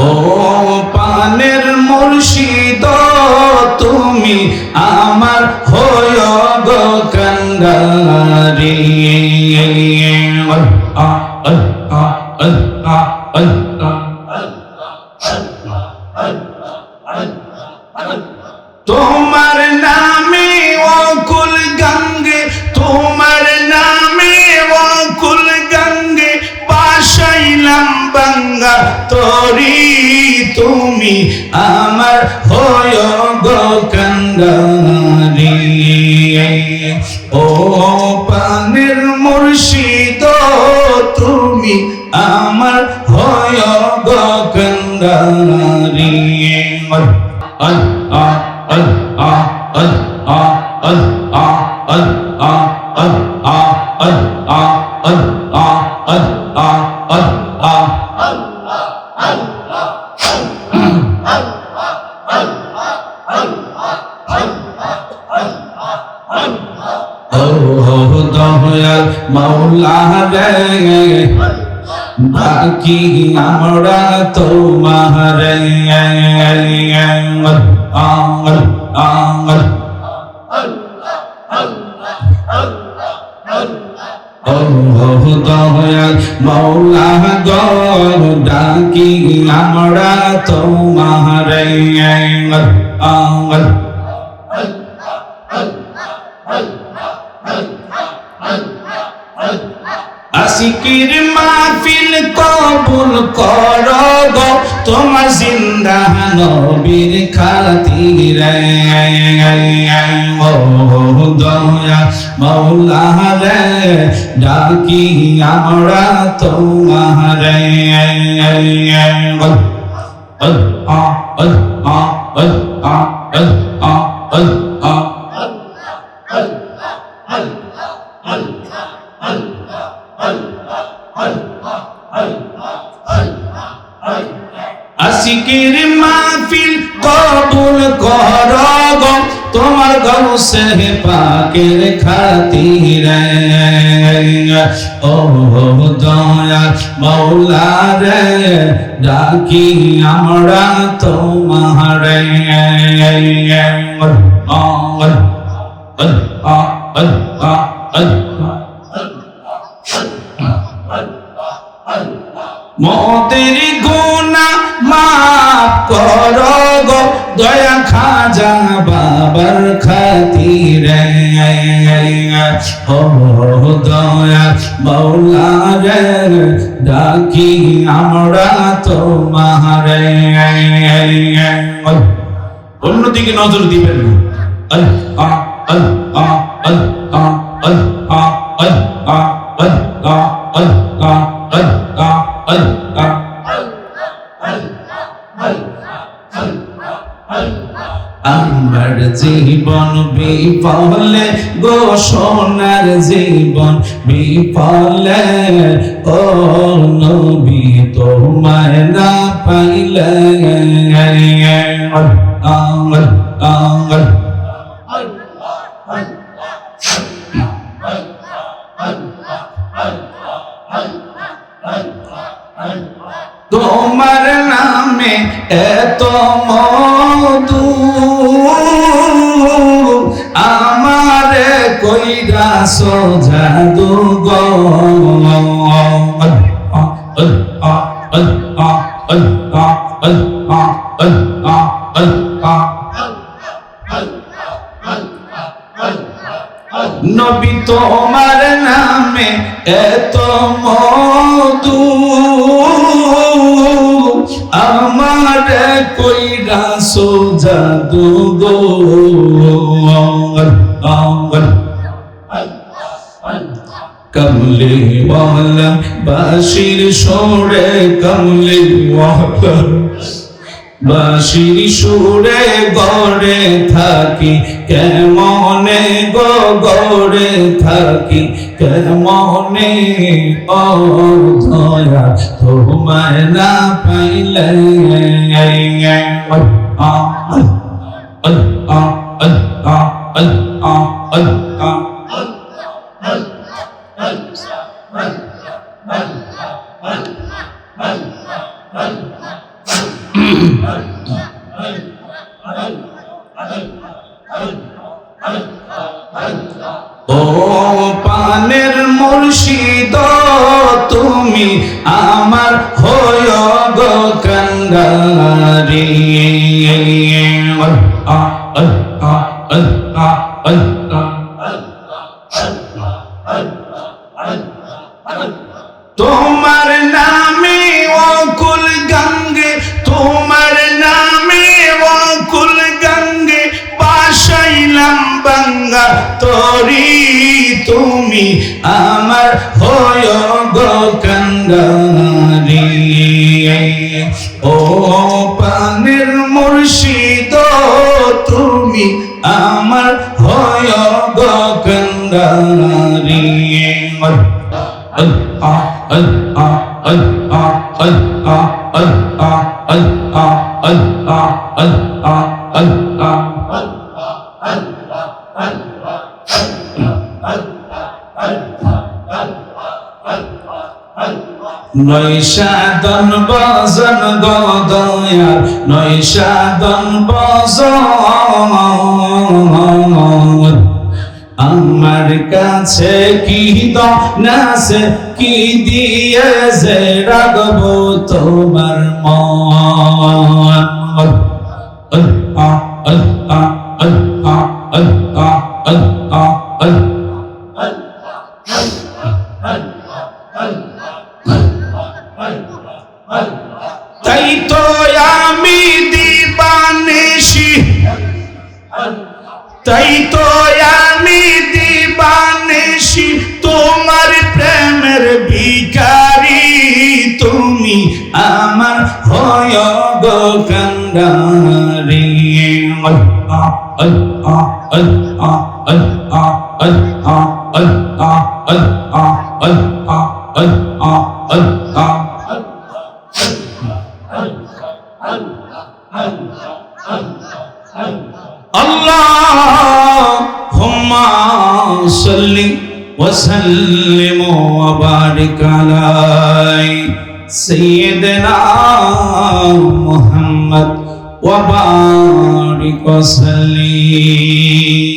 ও পানের মুর্শিদ তুমি আমার হয় গো আ আ আ আ আ তরি তুমি আমার হয় গো কান্দারি। ও পানের মুর্শিদ, তুমি আমার হয় গো কান্দারি। আল আল আল আল আল আল আল, আ আল আ আল আ, আল মাওলা রে বাকি আমরা তোমার আঙ্গল আঙ্গল মৌলা ডাকি আমরা তোমার আঙ্গল আঙ্গল আশিকির মাহফিল কবুল কর গো তোমার জিন্দা নবীর খাতির ও দয়া মৌলা রে ডাকি আমরা তোমার আ আ আ আল আ আল আ আশিকের মাহফিল কবুল কর তোমার গৌসে পাকের খাতির ও দয়া মৌলা রে ডাকি আমরা তোমার আল আল আ আল মতের গুণা মাফ কর গো দয়া খাজা বাবার খাতির ও দয়া মৌলা রে ডাকি আমরা তোমার অন্যদিকে নজর দিবেন না আল আ আল আ আল আ আল আ আল আ আল আ আল আ আল আ আল আমার জীবন বিফলে, গো সোনার জীবন বিফলে, ও নবী তোমায় না পাইলে। তোমার নামে এত মধু আসো জাদু নবী তোমার নামে এত মধু আমার কইরা সোজা দুগো কমলি ওয়ালা বাশির সোরে কমলি ওয়ালা বাঁশির সুরে গড়ে থাকি, কেমনে গড়ে থাকি, কেমনে ও ধয়া তোমায় না পাইলে। ও পানের মুর্শিদ তুমি আমার হয় গো কান্দারি। তুমি আমার হয় গো কান্দারি ও পানের মুর্শিদ তুমি আমার হয় গো কান্দারি Allah, Allah, Allah, Allah, Allah, Allah, Allah, Allah, Allah. নৈশাদন বজন গদয়ার নৈশাদন বজন। আমার কাছে কি দাসে কি দিয়ে যে রাখব তোমার মন? আল্লাহ। وسلم وبارك على سيدنا محمد وبارك وسلم